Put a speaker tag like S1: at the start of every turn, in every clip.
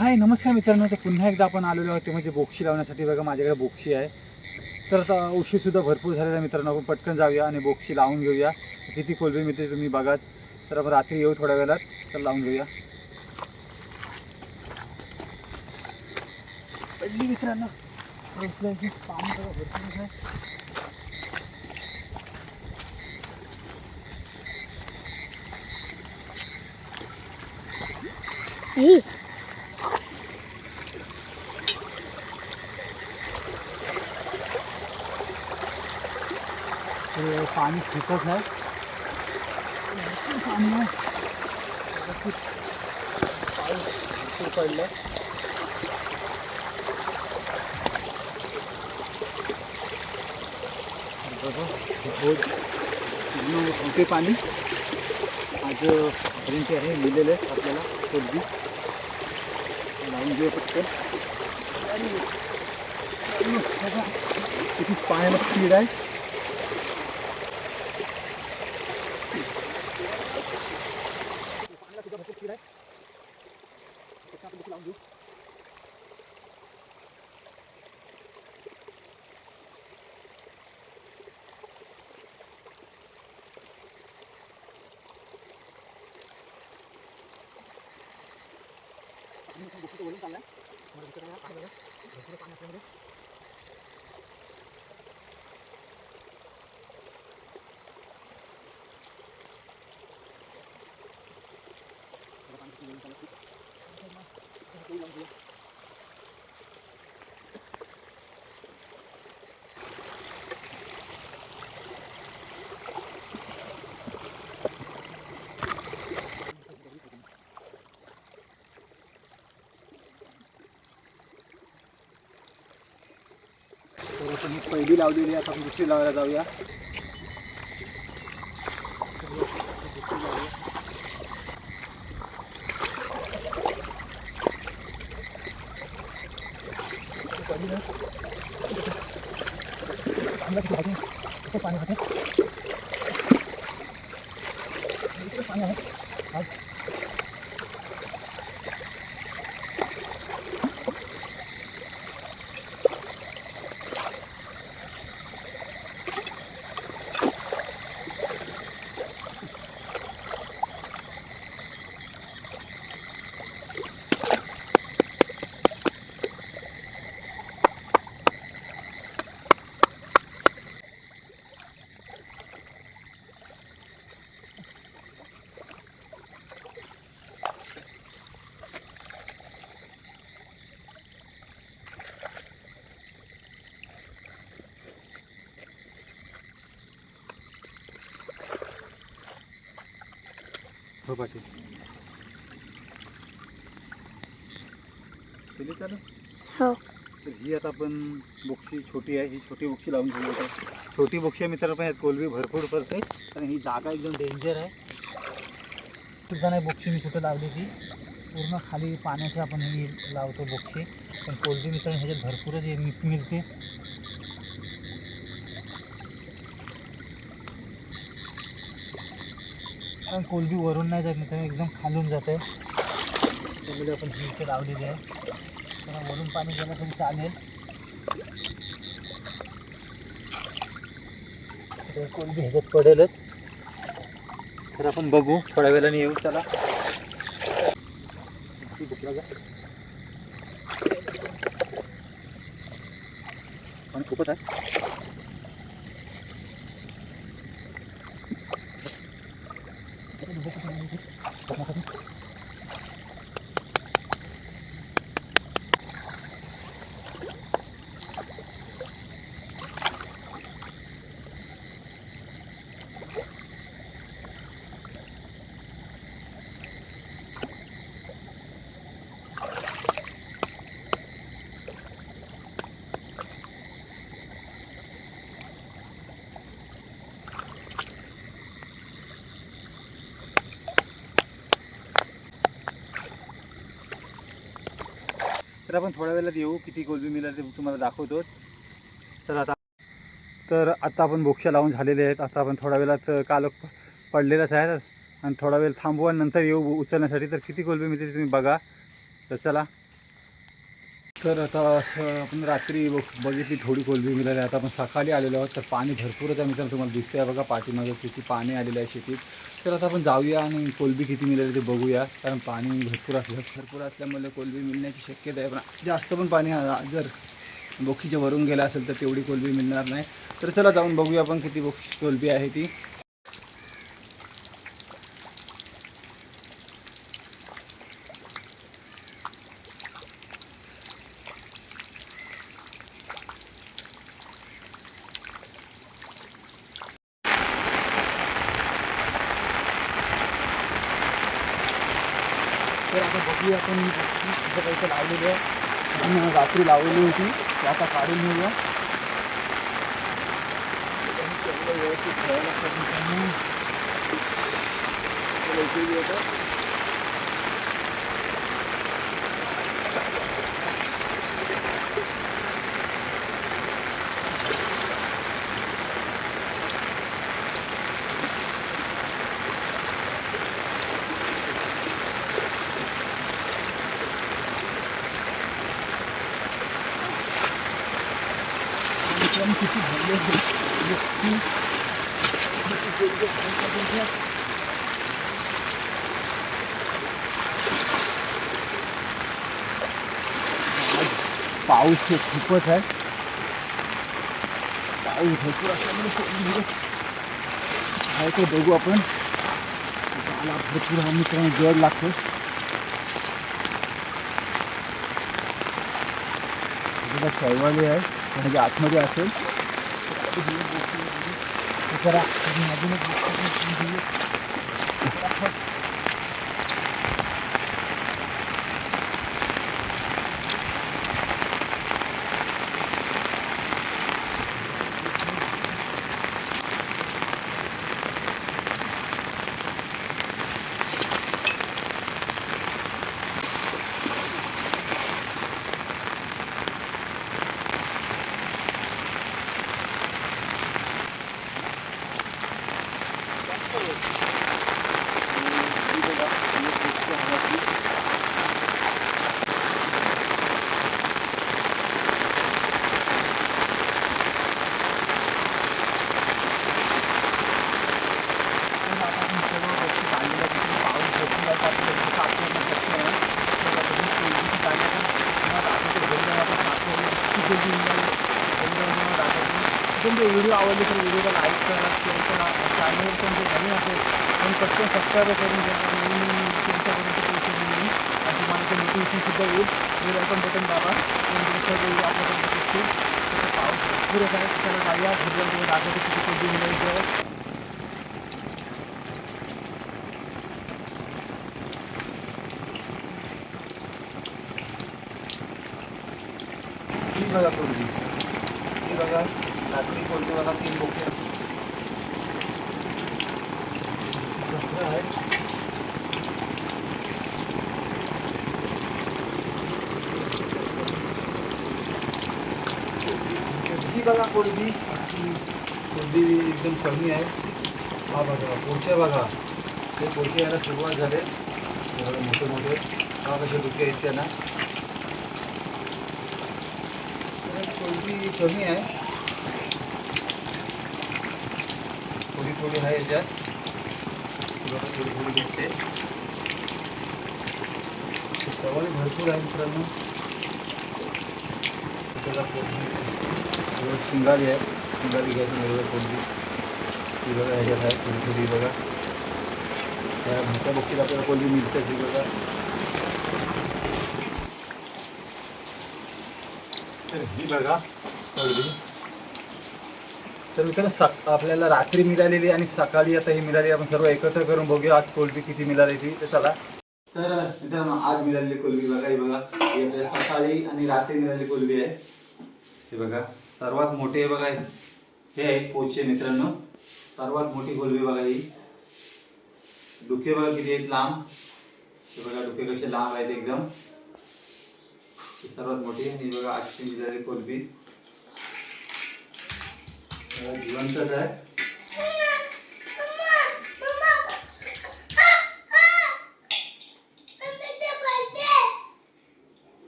S1: हाय नमस्कार मित्रांनो. तर पुन्हा एकदा आपण आलेलो आहोत ते म्हणजे बोक्षी लावण्यासाठी. बघा माझ्याकडे बोक्षी आहे. तर आता उशीरसुद्धा भरपूर झालेला मित्रांनो. आपण पटकन जाऊया आणि बोक्षी लावून घेऊया. किती कोलबी मिळते तुम्ही बघाच. तर आपण रात्री येऊ थोड्या वेळात तर लावून घेऊया. पडली मित्रांनो. पाणी भरपूर ते पाणी आहे भरपूर पाऊस भरपूर पडलं बघा रोज पूर्ण होते पाणी आज पर्यंत आहे लिहिलेलं आहे आपल्याला आहे. buku tuh ulun tangan. Mau dikira apa ya? Dikira panas ini. पहिली लावलेली आता आपण दुसरी लावायला जाऊया. पाणी होते. हो केली चालू?
S2: हो.
S1: तर ही आता आपण बोक्षी छोटी आहे ही छोटी बोक्षी लावून घेऊ आता. छोटी बोक्षी आहे मित्रांनो पण यात कोलबी भरपूर पडते. आणि ही जागा एकदम डेंजर आहे. सुद्धा नाही बोक्षी मी कुठं लावली ती पूर्ण खाली पाण्याचं आपण ही लावतो बोक्षी. पण कोलबी मित्रांनो ह्याच्यात भरपूरच हे मिळते. कारण कोलबी वरून नाही जात मित्रांनो एकदम खालून जात आहे कोलबी आपण ही इथे लावलेली आहे. त्याला वरून पाणी गेलं तरी चालेल. तर कोलबी ह्याच्यात पडेलच. तर आपण बघू थोड्या वेळाने येऊ चला. ती खूपच आहे. Tara, tara. तर आपण थोड्या वेळात येऊ किती कोलबी मिळाली ते तुम्हाला दाखवतो. तर आता. तर आता आपण बोक्षा लावून झालेले आहेत. आता आपण थोड्या वेळात काल प- पडलेलाच आहे आणि थोडा वेळ थांबू आणि नंतर येऊ उचलण्यासाठी. तर किती कोलबी मिळते तुम्ही बघा. तर चला. तर आता असं आपण रात्री बघ- बघितली थोडी कोलबी मिळाली. आता आपण सकाळी आलेलो आहोत तर पाणी भरपूर आहे मित्रांनो तुम्हाला दिसतंय. बघा पाठीमागे किती पाणी आलेलं आहे शेतीत. तर आता आपण जाऊया आणि कोलबी किती मिळाली ते बघूया. कारण पाणी भरपूर असलं भरपूर असल्यामुळे कोलबी मिळण्याची शक्यता आहे. पण जास्त पण पाणी जर बोक्षीच्या वरून गेला असेल तर तेवढी कोलबी मिळणार नाही. तर चला जाऊन बघूया आपण किती बोक्षी कोलबी आहे ती. तर आता बघूया आपण तिथं काही लावलेली आहे रात्री लावलेली होती ते आता काढून घेऊया व्यवस्थित लागतं मित्रांनो. चला इथे येऊ आता. मित्रांनो किती भरले आहे. बोक्षी. किती कोलबी आहेत बघा. आज पाऊस हे। खूपच आहे पाऊस भरपूर असल्यामुळे आहे ते बघू आपण मला भरपूर हा मित्रांनो जड लागतो शैवाली आहे म्हणजे आतमध्ये असेल Agora, a minha vida, घेऊया. व्हिडिओ आवडले तर व्हिडिओला लाईक करा शेअर करा चॅनलवर जे नवीन असेल पण पटकन सबस्क्राईब करून घ्या नवीन तुमच्यापर्यंत पोहोचून येईल आणि तुम्हाला ते नोटिफिकेशनसुद्धा येईल बेल आयकॉन बटन दाबा सर्व व्हिडिओ आपल्यापर्यंत पोहोचतील तर पाऊस भरपूर येत आहे त्याला जाऊया घरला दाखवतो किती कोणती मिळायची बघा कोणती ही बघा रात्री कोणती बघा तीन बोके एकदम कमी आहे हा बघा पोरचे बघा ते पोरचे यायला सुरुवात झाले मोठे मोठे हा। कसे डुके आहेत त्यांना कमी आहे याच्यात ती बघा थोडी थोडी दिसते सवारी भरपूर आहे मित्रांनो। शिंगारी आहे. शिंगारी घ्यायची बघा कोणती. ती बघा, ह्याच्यात आहे त्या कोणती बघा. कोळंबी तर मित्रांनो सक आपल्याला रात्री मिळालेली आणि सकाळी आता ही मिळाली. आपण सर्व एकत्र करून बघूया आज कोलबी किती मिळाली ती. तर चला. तर मित्रांनो आज मिळालेली कोलबी बघा ही बघा. ही आपल्या सकाळी आणि रात्री मिळालेली कोलबी आहे. हे बघा सर्वात मोठे बघा. हे आहेत पोचे मित्रांनो. सर्वात मोठी कोलबी बघा ही. डुके बघा किती आहेत लांब. हे बघा डुके कसे लांब आहेत एकदम. सर्वात मोठी आणि बघा आजची मिळालेली कोलबी. जिवंतच आहे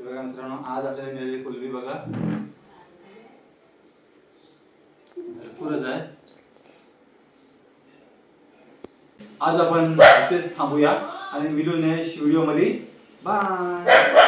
S1: बघा मित्रांनो आज आपल्याला मिळालेली कुलबी बघा. भरपूरच आहे. आज आपण तेच थांबूया आणि मिळून नेक्स्ट व्हिडिओमध्ये बाय.